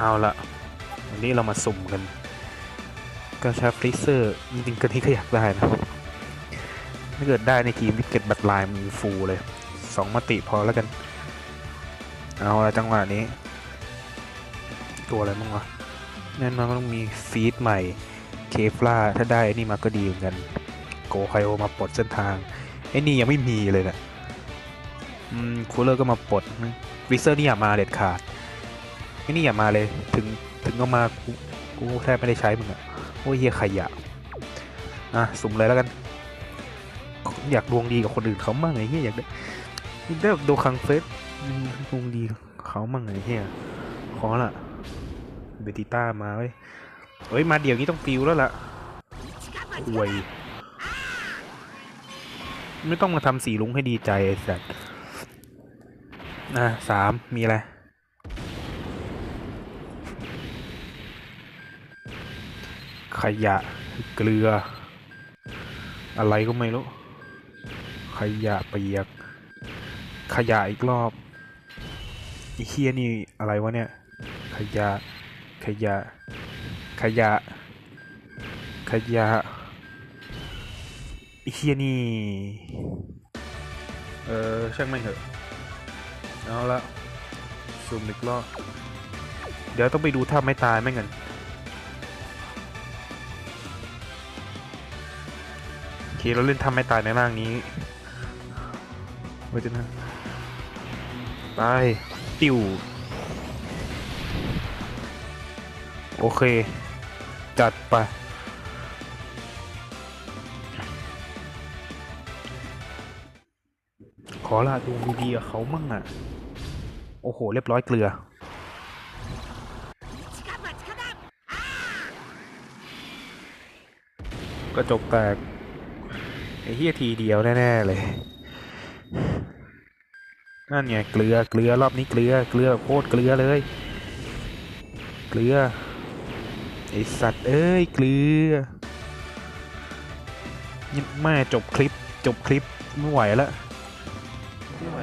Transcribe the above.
เอาละวันนี้เรามาสุ่มกันกระชับฟรีเซอร์จริงๆก็ที่ก็อยากได้นะถ้าเกิดได้ในทีมที่เก็ตบัตรลายมันฟูลเลยสองมติพอแล้วกัน เอาละจังหวะนี้ ตัวอะไรบ้างวะแน่นอนก็ต้องมีฟีดใหม่เคฟล่าถ้าได้ไอ้นี่มาก็ดีเหมือนกัน โกไคโอมาปลดเส้นทางไอ้นี่ยังไม่มีเลยนะอืมคูลเลอร์ก็มาปลดวิเซอร์นี่อย่ามาเด็ดขาด ไอ้นี่อย่ามาเลย ถึงถึงเอามากูกูแทบไม่ได้ใช้มึงอะโอ้ยเฮียขยะอะสุ่มเลยแล้วกัน อยากดวงดีกับคนอื่นเขามั่งไอ้เฮียอยากได้ได้แบบโดคังเฟสดวงดีเขามั่งไอ้เฮียขอละเบติต้ามาเว้ยเฮ้ยมาเดี๋ยวนี้ต้องฟิวแล้วล่ะหวยไม่ต้องมาทำสีลุงให้ดีใจไอ้สัตว์อะสามมีอะไร ขยะเกลือ อะไรก็ไม่รู้ ขยะเปียก ขยะอีกรอบไอ้เฮียนี่อะไรวะเนี่ย ขยะ ขยะ ขยะ ขยะไอ้เฮียนี่ เออช่างไม่เถอะ เอาละซูมอีกรอบ เดี๋ยวต้องไปดูถ้าไม่ตายไม่เงิน เคเราเล่นทำไม่ตายในร่างนี้ไว้จะนะไปติวโอเค จัดไปขอละดูดีๆกับเขามั่งอะ โอ้โห เรียบร้อยเกลือ กระจกแตก เฮียทีเดียวแน่ๆเลย นั่นไงเกลือเกลือรอบนี้เกลือเกลือโคตรเกลือเลย เกลือไอสัตว์เอ้ยเกลือนี่แม่จบคลิปจบคลิปไม่ไหวแล้วไม่ไหว